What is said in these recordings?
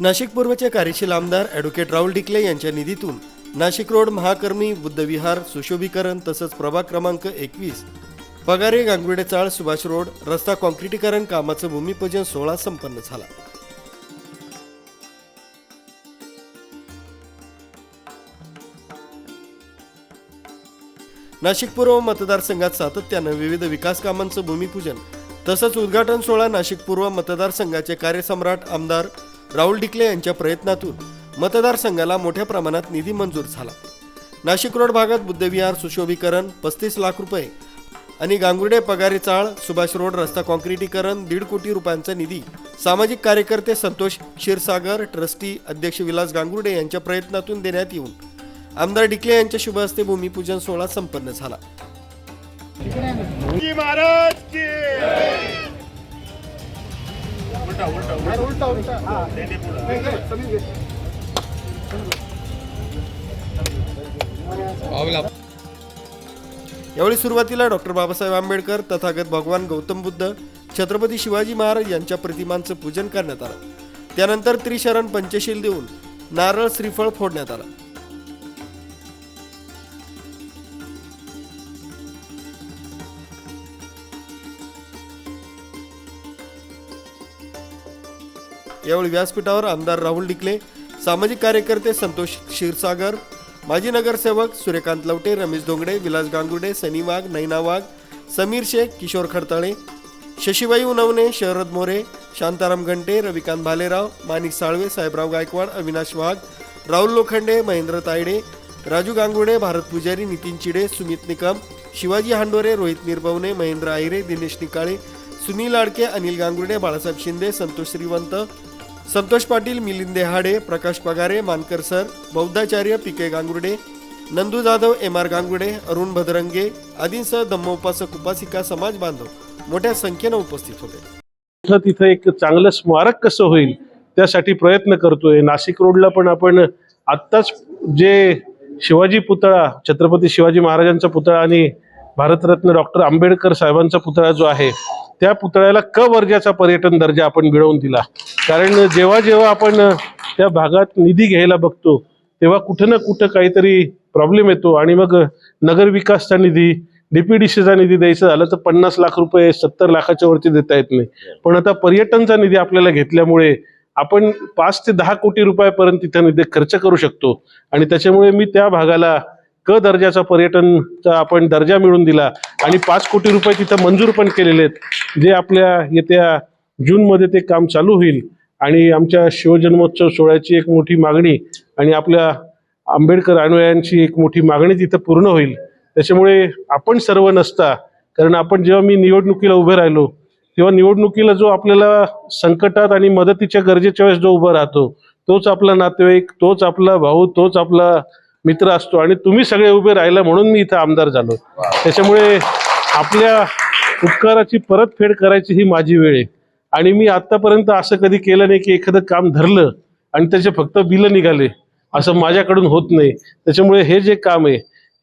नाशिक पूर्वचे कार्यशील आमदार ॲडव्होकेट राहुल डिकले यांच्या निधीतून नाशिक रोड महाकर्मी बुद्धविहार सुशोभीकरण तसंच प्रभाग क्रमांक एकवीस पगारे गांगुडे चाळ सुभाष रोड रस्ता कॉन्क्रिटीकरण कामाचं भूमिपूजन सोहळा संपन्न झाला. नाशिक पूर्व मतदारसंघात सातत्यानं विविध विकास कामांचं भूमिपूजन तसंच उद्घाटन सोहळा नाशिक पूर्व मतदारसंघाचे कार्यसम्राट आमदार राहुल डिकले यांच्या प्रयत्नातून मतदारसंघाला मोठ्या प्रमाणात निधी मंजूर झाला. नाशिक रोड भागात बुद्धविहार सुशोभीकरण पस्तीस लाख रुपये आणि गांगुर्डे पगारी चाळ सुभाष रोड रस्ता कॉन्क्रिटीकरण दीड कोटी रुपयांचा निधी. सामाजिक कार्यकर्ते संतोष क्षीरसागर ट्रस्टी अध्यक्ष विलास गांगुर्डे यांच्या प्रयत्नातून देण्यात येऊन आमदार डिकले यांच्या शुभ हस्ते भूमिपूजन सोहळा संपन्न झाला. उलटा उलटा यावेळी सुरुवातीला डॉक्टर बाबासाहेब आंबेडकर तथागत भगवान गौतम बुद्ध छत्रपती शिवाजी महाराज यांच्या प्रतिमांचं पूजन करण्यात आलं. त्यानंतर त्रिशरण पंचशील देऊन नारळ श्रीफळ फोडण्यात आला. यावेळी व्यासपीठावर आमदार राहुल डिकले सामाजिक कार्यकर्ते संतोष क्षीरसागर माजी नगरसेवक सूर्यकांत लवटे रमेश धोंगडे विलास गांगुडे सनी वाघ नैना वाघ समीर शेख किशोर खडताळे शशिबाई उनवणे शरद मोरे शांताराम घंटे रविकांत भालेराव माणिक साळवे साहेबराव गायकवाड अविनाश वाघ राहुल लोखंडे महेंद्र तायडे राजू गांगुडे भारत पुजारी नितीन चिडे सुमित निकम शिवाजी हांडोरे रोहित निरभवणे महेंद्र आहिरे दिनेश निकाळे सुनील आडके अनिल गांगुर्डे बाळासाहेब शिंदे संतोष श्रीवंत संतोष पाटील मिलिंद हाडे Prakash Pagare Mankar sir बौद्धाचार्य P K Gangurde Nandu Jadhav M R Gangude Arun Bhadrange आदींसह धम्मोपासक उपासिका समाज बांधव मोठ्या संख्येनं उपस्थित होते. तिथं तिथं एक चांगलं स्मारक कसं होईल त्यासाठी प्रयत्न करतोय. नाशिक रोडला पण आपण आत्ताच जे शिवाजी पुतळा छत्रपती शिवाजी महाराजांचा पुतळा आणि भारतरत्न डॉक्टर आंबेडकर साहेबांचा पुतळा जो आहे त्या पुतळ्याला क वर्गाचा पर्यटन दर्जा आपण मिळवून दिला. कारण जेव्हा जेव्हा आपण त्या भागात निधी घ्यायला बघतो तेव्हा कुठं ना कुठं काहीतरी प्रॉब्लेम येतो आणि मग नगर विकासचा निधी डीपीडीसीचा निधी द्यायचा झालं तर पन्नास लाख रुपये सत्तर लाखाच्या वरती देता येत नाही. पण आता पर्यटनचा निधी आपल्याला घेतल्यामुळे आपण पाच ते दहा कोटी रुपयापर्यंत तिथे निधी खर्च करू शकतो. आणि त्याच्यामुळे मी त्या भागाला क दर्जाचा पर्यटनचा आपण दर्जा मिळवून दिला आणि पाच कोटी रुपये तिथं मंजूर पण केलेले आहेत. जे आपल्या येत्या जूनमध्ये ते काम चालू होईल आणि आमच्या शिवजन्मोत्सव सोहळ्याची एक मोठी मागणी आणि आपल्या आंबेडकर अनुयायांची एक मोठी मागणी तिथं पूर्ण होईल. त्याच्यामुळे आपण सर्व नसता कारण आपण जेव्हा मी निवडणुकीला उभे राहिलो तेव्हा निवडणुकीला जो आपल्याला संकटात आणि मदतीच्या गरजेच्या वेळेस जो उभा राहतो तोच आपला नातेवाईक तोच आपला भाऊ तोच आपला मित्र असतो आणि तुम्ही सगळे उभे राहिला म्हणून मी इथं आमदार झालो. त्याच्यामुळे आपल्या उपकाराची परतफेड करायची ही माझी वेळ आहे. आणि मी आतापर्यंत असं कधी केलं नाही की एखादं काम धरलं आणि त्याचे फक्त बिलं निघाले असं माझ्याकडून होत नाही. त्याच्यामुळे हे जे काम आहे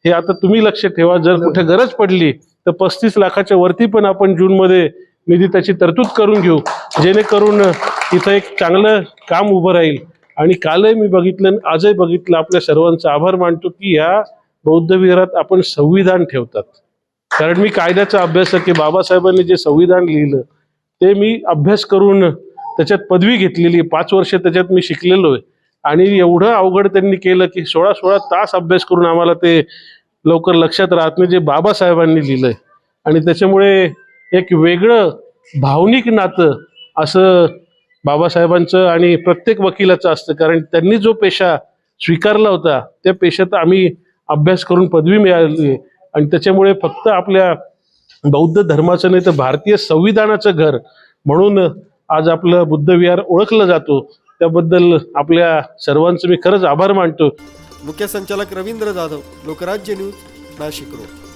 हे आता तुम्ही लक्ष ठेवा. जर कुठे गरज पडली तर पस्तीस लाखाच्या वरती पण आपण जूनमध्ये निधी त्याची तरतूद करून घेऊ. जेणेकरून इथं एक चांगलं काम उभं राहील. आणि कालही मी बघितलं आणि आजही बघितलं आपल्या सर्वांचा आभार मानतो की या बौद्ध विहारात आपण संविधान ठेवतात. कारण मी कायद्याचा अभ्यास की बाबासाहेबांनी जे संविधान लिहिलं ते मी अभ्यास करून त्याच्यात पदवी घेतलेली पाच वर्ष त्याच्यात मी शिकलेलो आहे. आणि एवढं अवघड त्यांनी केलं की सोळा सोळा तास अभ्यास करून आम्हाला ते लवकर लक्षात राहत नाही जे बाबासाहेबांनी लिहिलंय. आणि त्याच्यामुळे एक वेगळं भावनिक नातं असं बाबासाहेबांचं आणि प्रत्येक वकिलाचं असतं. कारण त्यांनी जो पेशा स्वीकारला होता त्या पेशात आम्ही अभ्यास करून पदवी मिळाली आणि त्याच्यामुळे फक्त आपल्या बौद्ध धर्माचं नाही तर भारतीय संविधानाचं घर म्हणून आज आपलं बुद्धविहार ओळखलं जातो. त्याबद्दल आपल्या सर्वांचं मी खरंच आभार मानतो. मुख्य संचालक रवींद्र जाधव लोकराज्य न्यूज नाशिक रोड